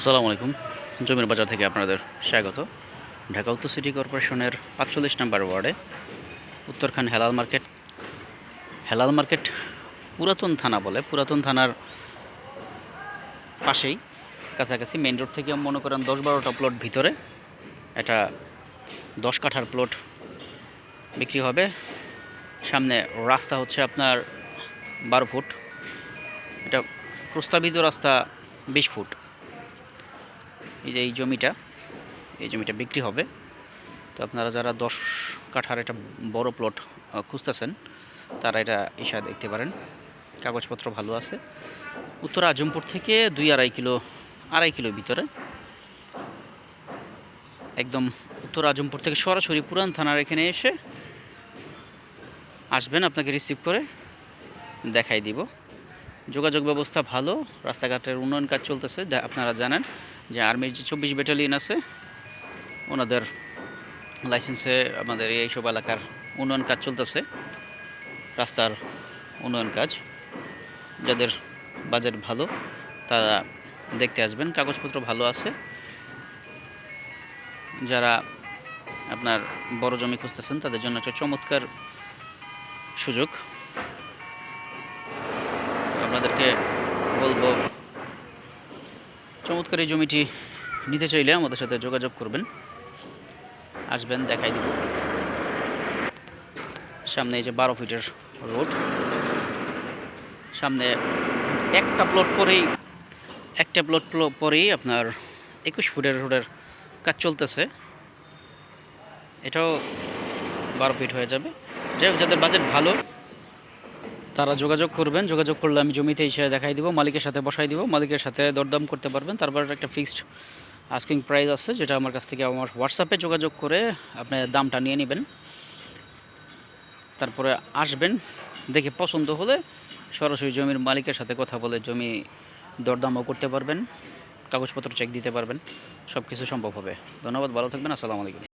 আসসালামু আলাইকুম। জমির বাজার থেকে আপনাদের স্বাগত। ঢাকা উত্তর সিটি কর্পোরেশনের পাঁচচল্লিশ নম্বর ওয়ার্ডে উত্তরখান হেলাল মার্কেট। হেলাল মার্কেট পুরাতন থানা বলে। পুরাতন থানার পাশেই, কাছাকাছি মেন রোড থেকে মনে করেন দশ বারোটা প্লট ভিতরে এটা দশ কাঠার প্লট বিক্রি হবে। সামনে রাস্তা হচ্ছে আপনার বারো ফুট। এটা প্রস্তাবিত রাস্তা বিশ ফুট। এই যে এই জমিটা এই জমিটা বিক্রি হবে। তো আপনারা যারা দশ কাঠার একটা বড় প্লট খুঁজতেছেন, তারা এটা ইসা দেখতে পারেন। কাগজপত্র ভালো আছে। উত্তর আজমপুর থেকে দুই আড়াই কিলো আড়াই কিলো ভিতরে। একদম উত্তর আজমপুর থেকে সরাসরি পুরান থানার এখানে এসে আসবেন, আপনাকে রিসিভ করে দেখাই দিব। যোগাযোগ ব্যবস্থা ভালো, রাস্তাঘাটের উন্নয়ন কাজ চলতেছে। আপনারা জানেন যে আর্মির যে চব্বিশ ব্যাটালিয়ন আছে, ওনাদের লাইসেন্সে আমাদের এইসব এলাকার উন্নয়ন কাজ চলতেছে, রাস্তার উন্নয়ন কাজ। যাদের বাজেট ভালো, তারা দেখতে আসবেন, কাগজপত্র ভালো আছে। যারা আপনার বড় জমি খুঁজতেছেন, তাদের জন্য একটা চমৎকার সুযোগ। আপনাদেরকে বলব। চমৎকার এই জমিটি নিতে চাইলে আমাদের সাথে যোগাযোগ করবেন। আসবেন, দেখাই দিব। সামনে এই যে বারো ফিটের রোড। সামনে একটা প্লট পরেই, একটা প্লট পরেই আপনার একুশ ফুটের রোডের কাজ চলতেছে। এটাও বারো ফিট হয়ে যাবে। যাই হোক, যাদের বাজেট ভালো তারা যোগাযোগ করবেন, যোগাযোগ করলে আমি জমিতে এসে দেখাই দিব, মালিকের সাথে বসাই দিব, মালিকের সাথে দরদাম করতে পারবেন। তারপর একটা ফিক্সড আস্কিং প্রাইস আছে, যেটা আমার কাছ থেকে আমার হোয়াটসঅ্যাপে যোগাযোগ করে আপনি দামটা নিয়ে নেবেন। তারপরে আসবেন, দেখে পছন্দ হলে সরাসরি জমির মালিকের সাথে কথা বলে জমি দরদামও করতে পারবেন, কাগজপত্র চেক দিতে পারবেন সব কিছু সম্ভব হবে। ধন্যবাদ, ভালো থাকবেন, আসসালামু আলাইকুম।